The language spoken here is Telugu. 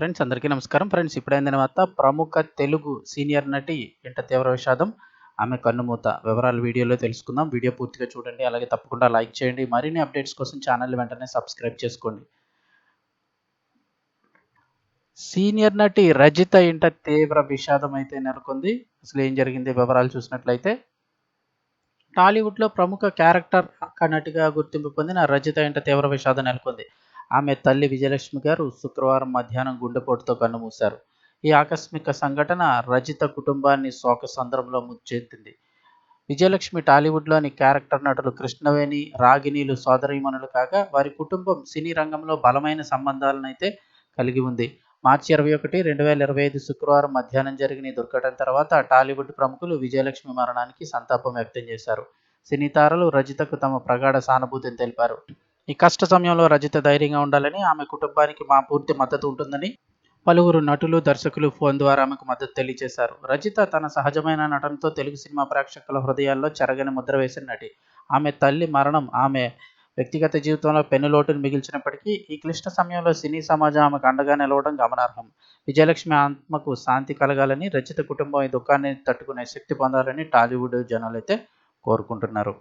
ఫ్రెండ్స్ అందరికీ నమస్కారం. ఫ్రెండ్స్ ఇప్పుడైన తర్వాత ప్రముఖ తెలుగు సీనియర్ నటి ఇంట తీవ్ర విషాదం. ఆమె కన్నుమూత వివరాలు వీడియోలో తెలుసుకుందాం. వీడియో పూర్తిగా చూడండి అలాగే తప్పకుండా లైక్ చేయండి. మరిన్ని అప్డేట్స్ కోసం ఛానల్ వెంటనే సబ్స్క్రైబ్ చేసుకోండి. సీనియర్ నటి రజిత ఇంట తీవ్ర విషాదం అయితే నెలకొంది. అసలు ఏం జరిగింది? వివరాలు చూసినట్లయితే టాలీవుడ్లో ప్రముఖ క్యారెక్టర్ నటిగా గుర్తింపు పొందిన రజిత ఇంట తీవ్ర విషాదం నెలకొంది. ఆమె తల్లి విజయలక్ష్మి గారు శుక్రవారం మధ్యాహ్నం గుండెపోటుతో కన్నుమూశారు ఈ ఆకస్మిక సంఘటన రజిత కుటుంబాన్ని శోక సందర్భంలో ముచ్చెత్తింది. విజయలక్ష్మి టాలీవుడ్లోని క్యారెక్టర్ నటులు కృష్ణవేణి రాగిణీలు సోదరీమణులు కాగా వారి కుటుంబం సినీ రంగంలో బలమైన సంబంధాలనైతే కలిగి ఉంది. మార్చి ఇరవై ఒకటి రెండు వేల ఇరవై ఐదు శుక్రవారం మధ్యాహ్నం జరిగిన ఈ దుర్ఘటన తర్వాత టాలీవుడ్ ప్రముఖులు విజయలక్ష్మి మరణానికి సంతాపం వ్యక్తం చేశారు. సినీ తారలు రజితకు తమ ప్రగాఢ సానుభూతిని తెలిపారు. ఈ కష్ట సమయంలో రజిత ధైర్యంగా ఉండాలని ఆమె కుటుంబానికి మా పూర్తి మద్దతు ఉంటుందని పలువురు నటులు దర్శకులు ఫోన్ ద్వారా ఆమెకు మద్దతు తెలియజేశారు. రజిత తన సహజమైన నటనతో తెలుగు సినిమా ప్రేక్షకుల హృదయాల్లో చెరగని ముద్ర వేసిన నటి. ఆమె తల్లి మరణం ఆమె వ్యక్తిగత జీవితంలో పెన్నులోటును మిగిల్చినప్పటికీ ఈ క్లిష్ట సమయంలో సినీ సమాజం ఆమెకు అండగా నిలవడం గమనార్హం. విజయలక్ష్మి ఆత్మకు శాంతి కలగాలని రచిత కుటుంబం ఈ దుఃఖాన్ని తట్టుకునే శక్తి పొందాలని టాలీవుడ్ జనాలైతే కోరుకుంటున్నారు.